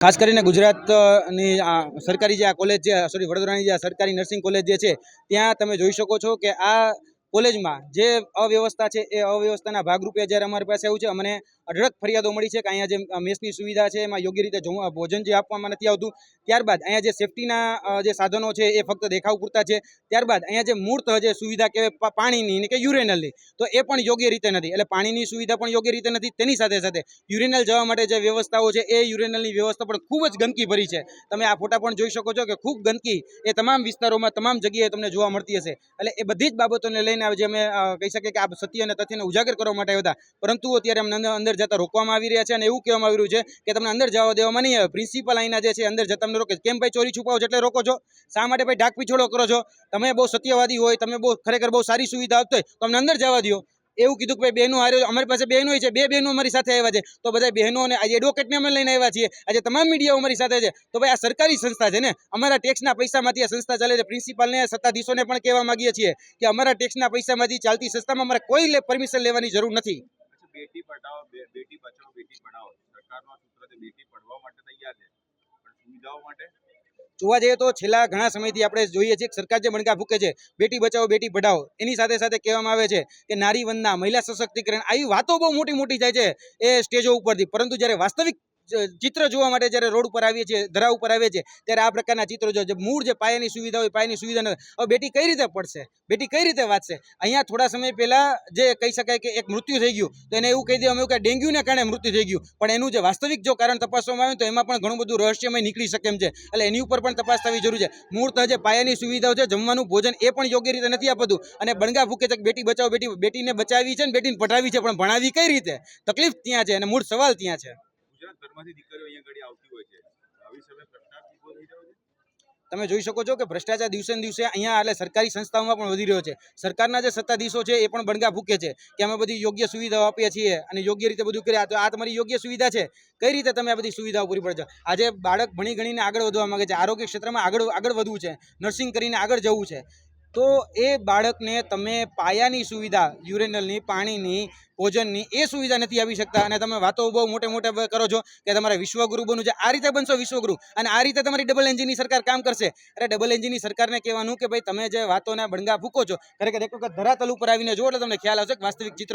ખાસ કરીને ગુજરાતની સરકારી જે આ કોલેજ છે સોરી વડોદરાની જે સરકારી નર્સિંગ કોલેજ જે છે, ત્યાં તમે જોઈ શકો છો કે આ કોલેજમાં જે અવ્યવસ્થા છે એ અવ્યવસ્થાના ભાગરૂપે જ્યારે અમારી પાસે આવ્યું છે, અમને અઢળક ફરિયાદો મળી છે કે અહીંયા જે મેસની સુવિધા છે, એમાં યોગ્ય રીતે ભોજન જે આપવામાં નથી આવતું, ત્યારબાદ અહીંયા જે સેફટીના જે સાધનો છે એ ફક્ત દેખાવ પૂરતા છે, ત્યારબાદ અહીંયા જે મૂર્ત જે સુવિધા કહેવાય પાણીની કે યુરેનલની, તો એ પણ યોગ્ય રીતે નથી. એટલે પાણીની સુવિધા પણ યોગ્ય રીતે નથી. તેની સાથે સાથે યુરેનલ જવા માટે જે વ્યવસ્થાઓ છે એ યુરેનલની વ્યવસ્થા પણ ખૂબ જ ગંદકી ભરી છે. તમે આ ફોટા પણ જોઈ શકો છો કે ખૂબ ગંદકી એ તમામ વિસ્તારોમાં, તમામ જગ્યાએ તમને જોવા મળતી હશે. એટલે એ બધી જ બાબતોને લઈને આજે અમે કહી શકીએ કે આ સત્ય અને તથ્યને ઉજાગર કરવા માટે આવ્યા હતા. પરંતુ અત્યારે અમને અંદર- અંદર જતા રોકવામાં આવી રહ્યા છે અને એવું કહેવામાં આવી રહ્યું છે કે તમને અંદર જવા દેવામાં નહીં આવે પ્રિન્સિપલ અહીંના જે છે, અંદર જતા તમને રોકે કેમ ભાઈ ચોરી છુપાવો એટલે રોકો છો? શા માટે ભાઈ ઢાક પીછોડો કરો છો? તમે બહુ સત્યવાદી હોય, તમે બહુ ખરેખર બહુ સારી સુવિધા આપતો હોય, તો અમને અંદર જવા દો એવું કીધું કે ભાઈ બહેનો હારે અમારી પાસે બહેનો છે, બે બહેનો અમારી સાથે આવ્યા છે. તો બધા બહેનો અને આજે એડવોકેટને અમે લઈને આવ્યા છીએ. આજે તમામ મીડિયાઓ અમારી સાથે છે. તો ભાઈ આ સરકારી સંસ્થા છે ને, અમારા ટેક્સના પૈસામાંથી આ સંસ્થા ચાલે છે. પ્રિન્સિપાલને સત્તાધીશોને પણ કહેવા માંગીએ છીએ કે અમારા ટેક્સના પૈસામાંથી ચાલતી સંસ્થામાં અમારે કોઈ પરમિશન લેવાની જરૂર નથી. બેટી બચાવો, બેટી પઢાઓ. સરકારનો સૂત્ર છે, બેટી પઢવા માટે તૈયાર છે. પણ સુવિધાઓ માટે? જોવા જઈએ તો છેલ્લા ઘણા સમયથી આપણે જોઈએ છીએ કે સરકાર જે મણકા ફૂકે છે, બેટી બચાવો, બેટી પઢાઓ, એની સાથે સાથે કહેવામાં આવે છે કે નારી વંદના, મહિલા સશક્તિકરણ, આવી વાતો બહુ મોટી મોટી થાય છે એ સ્ટેજો ઉપરથી. પરંતુ જ્યારે વાસ્તવિક ચિત્ર જોવા માટે જ્યારે રોડ ઉપર આવીએ છીએ, ધરા ઉપર આવીએ છીએ, ત્યારે આ પ્રકારના ચિત્રો જો મૂળ જે પાયાની સુવિધા હોય, પાયાની સુવિધા નથી હવે બેટી કઈ રીતે પડશે? બેટી કઈ રીતે વાંચશે? અહીંયા થોડા સમય પહેલાં જે કહી શકાય કે એક મૃત્યુ થઈ ગયું, તો એને એવું કહી દેવામાં આવ્યું કે ડેન્ગ્યુને કારણે મૃત્યુ થઈ ગયું. પણ એનું જે વાસ્તવિક જો કારણ તપાસવામાં આવે તો એમાં પણ ઘણું બધું રહસ્યમય નીકળી શકે એમ છે. એટલે એની ઉપર પણ તપાસ થવી જરૂરી છે. મૂળ જે પાયાની સુવિધાઓ છે, જમવાનું, ભોજન, એ પણ યોગ્ય રીતે નથી આપતું. અને બણગા છે કે બેટી બચાવો, બેટી, બેટીને બચાવી છે ને, બેટીને પઢાવી છે, પણ ભણાવી કઈ રીતે? તકલીફ ત્યાં છે અને મૂળ સવાલ ત્યાં છે. ભરમાંથી દીકરીઓ અહીંયા ઘડી આવતી હોય છે. આવી સમય ભ્રષ્ટાચાર ઊભો થઈ રહ્યો છે? તમે જોઈ શકો છો કે ભ્રષ્ટાચાર દિવસે દિવસે અહીંયા એટલે સરકારી સંસ્થાઓમાં પણ વધી રહ્યો છે. સરકારના જે સત્તાધીશો છે એ પણ બણગા ફૂકે છે કે અમે બધી યોગ્ય સુવિધાઓ આપીએ છીએ અને યોગ્ય રીતે બધું કર્યા તો આ તમારી યોગ્ય સુવિધા છે. કઈ રીતે તમે આ બધી સુવિધાઓ પૂરી પડે આજે બાળક ભણી ગણીને આગળ વધવા માંગે છે. આરોગ્ય ક્ષેત્રમાં આગળ આગળ વધવું છે. નર્સિંગ કરીને આગળ જવું છે. તો એ બાળકને તમે પાયાની સુવિધા યુરેનલની પાણીની, ભોજનની, એ સુવિધા નથી આપી શકતા. અને તમે વાતો બહુ મોટે મોટે કરો છો કે તમારે વિશ્વગુરુ બનવું છે. આ રીતે બનશો વિશ્વગુરુ. અને આ રીતે તમારી ડબલ એન્જિનની સરકાર કામ કરશે. અરે ડબલ એન્જિનની સરકારને કહેવાનું કે ભાઈ તમે જે વાતોના બણગા ફૂકો છો, ખરેખર એક વખત ધરાતલ ઉપર આવીને જુઓ એટલે તમને ખ્યાલ આવશે વાસ્તવિક ચિત્ર